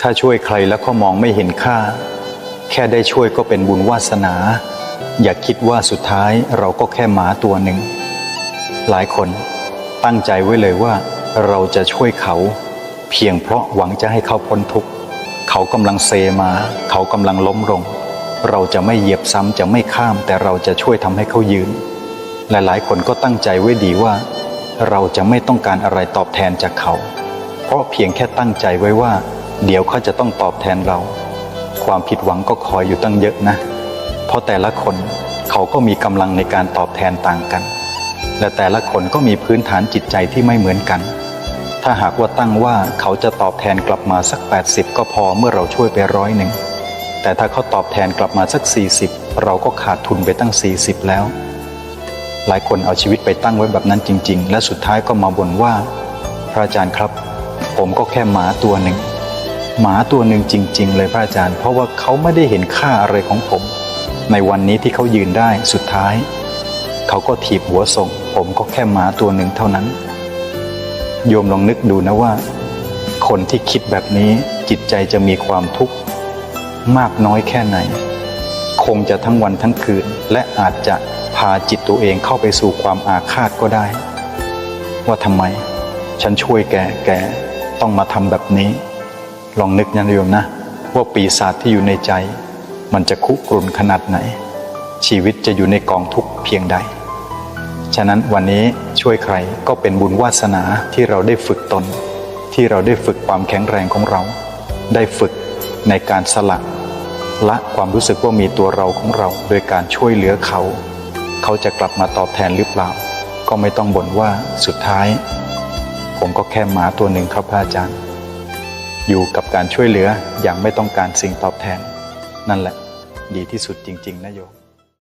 ถ้าช่วยใครแล้วก็มองไม่เห็นค่า แค่ได้ช่วยก็เป็นบุญวาสนา อย่าคิดว่าสุดท้ายเราก็แค่หมาตัวหนึ่ง หลายคนตั้งใจไว้เลยว่า เราจะช่วยเขา เพียงเพราะหวังจะให้เขาพ้นทุกข์เขากำลังเซมา เขากำลังล้มลง เราจะไม่เหยียบซ้ำจะไม่ข้าม แต่เราจะช่วยทำให้เขายืนหลายๆคนก็ตั้งใจไว้ดีว่า เราจะไม่ต้องการอะไรตอบแทนจากเขา เพราะเพียงแค่ตั้งใจไว้ว่า เดี๋ยวเขาจะต้องตอบแทนเรา ความผิดหวังก็คอยอยู่ตั้งเยอะนะ เพราะแต่ละคนเขาก็มีกำลังในการตอบแทนต่างกัน และแต่ละคนก็มีพื้นฐานจิตใจที่ไม่เหมือนกัน ถ้าหากว่าตั้งว่าเขาจะตอบแทนกลับมาสัก 80 ก็พอเมื่อเราช่วยไปร้อยหนึ่งแต่ถ้าเขาตอบแทนกลับมาสัก 40 เราก็ขาดทุนไปตั้ง 40 แล้ว หลายคนเอาชีวิตไปตั้งไว้แบบนั้นจริง ๆ และสุดท้ายก็มาบ่นว่า พระอาจารย์ครับ ผมก็แค่หมาตัวหนึ่ง หมาตัวหนึ่งจริง ๆ เลยพระอาจารย์ เพราะว่าเขาไม่ได้เห็นค่าอะไรของผม ในวันนี้ที่เขายืนได้สุดท้าย เขาก็ถีบหัวส่ง ผมก็แค่หมาตัวหนึ่งเท่านั้น โยมลองนึกดูนะว่า คนที่คิดแบบนี้จิตใจจะมีความทุกข์มากน้อยแค่ไหน คงจะทั้งวันทั้งคืน และอาจจะพาจิตตัวเองเข้าไปสู่ความอาฆาตก็ได้ ว่าทำไม ฉันช่วยแกแกต้องมาทำแบบนี้ ลองนึกนะโยมนะว่าปีศาจที่อยู่ในใจ มันจะคุกรุ่นขนาดไหน ชีวิตจะอยู่ในกองทุกข์เพียงใด ฉะนั้นวันนี้ช่วยใครก็เป็นบุญวาสนาที่เราได้ฝึกตน ที่เราได้ฝึกความแข็งแรงของเรา ได้ฝึกในการสละละความรู้สึกว่ามีตัวเราของเรา โดยการช่วยเหลือเขา เขาจะกลับมาตอบแทนหรือเปล่า ก็ไม่ต้องบ่นว่าสุดท้าย ผมก็แค่หมาตัวหนึ่งครับพระอาจารย์ อยู่กับการช่วยเหลืออย่างไม่ต้องการสิ่งตอบแทน นั่นแหละ ดีที่สุดจริง ๆนะโยม